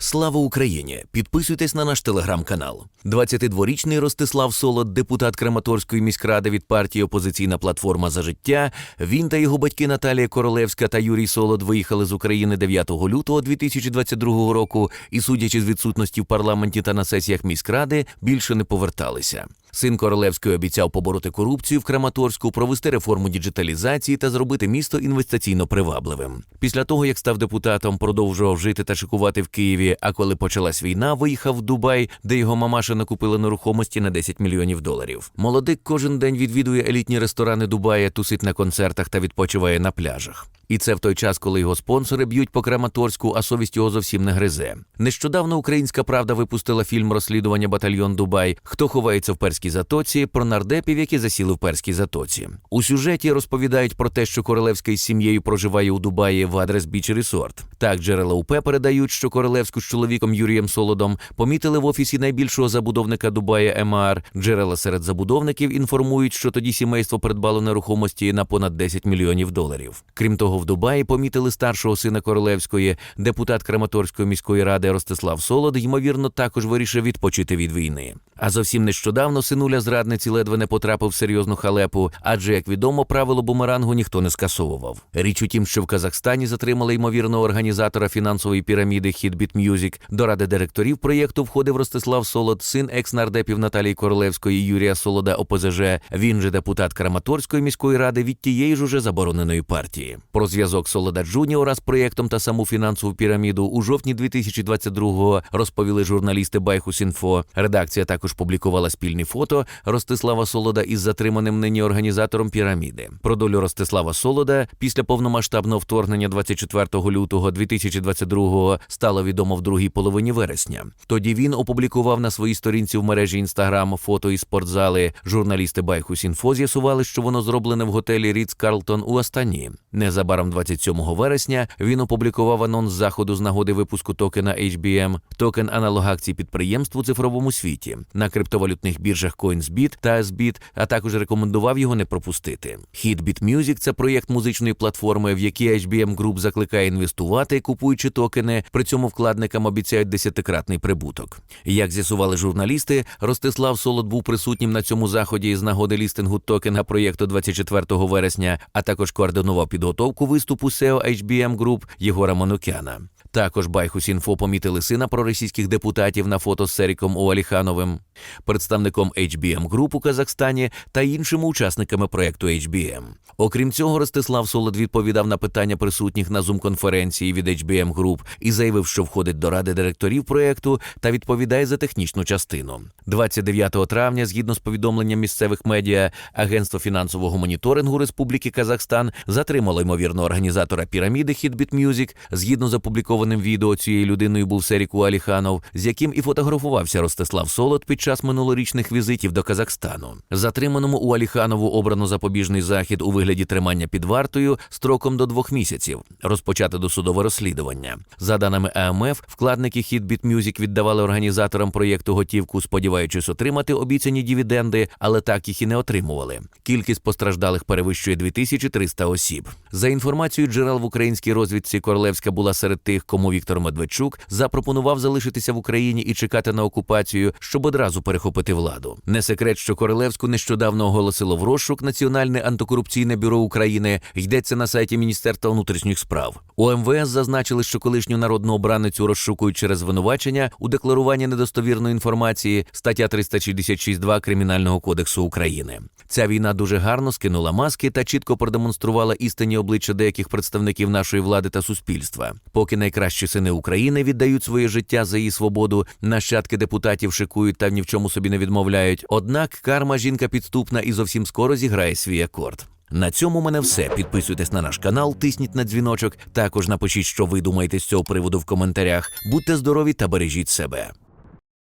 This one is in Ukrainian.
Слава Україні! Підписуйтесь на наш телеграм-канал. 22-річний Ростислав Солод, депутат Краматорської міськради від партії Опозиційна платформа за життя. Він та його батьки Наталія Королевська та Юрій Солод виїхали з України 9 лютого 2022 року і, судячи з відсутності в парламенті та на сесіях міськради, більше не поверталися. Син Королевської обіцяв побороти корупцію в Краматорську, провести реформу діджиталізації та зробити місто інвестиційно привабливим. Після того, як став депутатом, продовжував жити та шикувати в Києві. А коли почалась війна, виїхав в Дубай, де його мамаша накупила нерухомості на 10 мільйонів доларів. Молодик кожен день відвідує елітні ресторани Дубая, тусить на концертах та відпочиває на пляжах. І це в той час, коли його спонсори б'ють по Краматорську, а совість його зовсім не гризе. Нещодавно Українська Правда випустила фільм розслідування Батальйон Дубай. Хто ховається в перській затоці про нардепів, які засіли в перській затоці. У сюжеті розповідають про те, що Королевська із сім'єю проживає у Дубаї в адрес Біч Resort. Так, джерела УП передають, що Королевську з чоловіком Юрієм Солодом помітили в офісі найбільшого забудовника Дубая ЕМАР. Джерела серед забудовників інформують, що тоді сімейство придбало нерухомості на понад 10 мільйонів доларів. Крім того, в Дубаї помітили старшого сина Королевської, депутат Краматорської міської ради Ростислав Солод, ймовірно, також вирішив відпочити від війни. А зовсім нещодавно синуля зрадниці ледве не потрапив в серйозну халепу, адже, як відомо, правило бумерангу ніхто не скасовував. Річ у тім, що в Казахстані затримали ймовірного організатора фінансової піраміди Hitbit Music. До ради директорів проєкту входив Ростислав Солод, син екс-нардепів Наталії Королевської Юрія Солода ОПЗЖ. Він же депутат Краматорської міської ради від тієї ж уже забороненої партії. Про зв'язок Солода Джуніора з проєктом та саму фінансову піраміду у жовтні 2022-го розповіли журналісти Байхус.Інфо. Редакція також публікувала спільні фото Ростислава Солода із затриманим нині організатором піраміди. Про долю Ростислава Солода після повномасштабного вторгнення 24 лютого 2022-го стало відомо в другій половині вересня. Тоді він опублікував на своїй сторінці в мережі Інстаграм фото із спортзали. Журналісти Байхус.Інфо з'ясували, що воно зроблене в готелі Ріц Карлтон у Астані. Незабаром 27 вересня він опублікував анонс заходу з нагоди випуску токена HBM, токен аналог акцій підприємств у цифровому світі на криптовалютних біржах CoinsBit та SBIT, а також рекомендував його не пропустити. Hitbit Music – це проєкт музичної платформи, в якій HBM Group закликає інвестувати, купуючи токени. При цьому вкладникам обіцяють десятикратний прибуток. Як з'ясували журналісти, Ростислав Солод був присутнім на цьому заході з нагоди лістингу токена проєкту 24 вересня, а також координував підготовку виступу SEO HBM Group Єгора Манукяна. Також Байхус.Інфо помітили сина проросійських депутатів на фото з Серіком Уаліхановим, представником HBM Group у Казахстані та іншими учасниками проекту HBM. Окрім цього, Ростислав Солод відповідав на питання присутніх на зум-конференції від HBM Group і заявив, що входить до ради директорів проекту та відповідає за технічну частину. 29 травня, згідно з повідомленням місцевих медіа, Агентство фінансового моніторингу Республіки Казахстан затримало ймовірного організатора піраміди Hitbit Music. Згідно з опублікованим відео цією людиною був Серік Уаліханов, з яким і фотографувався Ростислав Солод під час минулорічних візитів до Казахстану. Затриманому Уаліханову обрано запобіжний захід у вигляді тримання під вартою строком до двох місяців. Розпочати досудове розслідування. За даними АМФ, вкладники Hitbit Music віддавали організаторам проєкту готівку, сподіваючись отримати обіцяні дивіденди, але так їх і не отримували. Кількість постраждалих перевищує 2300 осіб. За інформацією джерел в українській розвідці, Королевська була серед тих, кому Віктор Медведчук запропонував залишитися в Україні і чекати на окупацію, щоб одразу перехопити владу. Не секрет, що Королевську нещодавно оголосило в розшук Національне антикорупційне бюро України. Йдеться на сайті Міністерства внутрішніх справ. У МВС зазначили, що колишню народну обраницю розшукують через звинувачення у декларуванні недостовірної інформації, стаття 366.2 Кримінального кодексу України. Ця війна дуже гарно скинула маски та чітко продемонструвала істинні обличчя деяких представників нашої влади та суспільства. Поки найкращі сини України віддають своє життя за її свободу, нащадки депутатів шикують та ні в чому собі не відмовляють. Однак карма жінка підступна і зовсім скоро зіграє свій акорд. На цьому мене все. Підписуйтесь на наш канал, тисніть на дзвіночок. Також напишіть, що ви думаєте з цього приводу в коментарях. Будьте здорові та бережіть себе.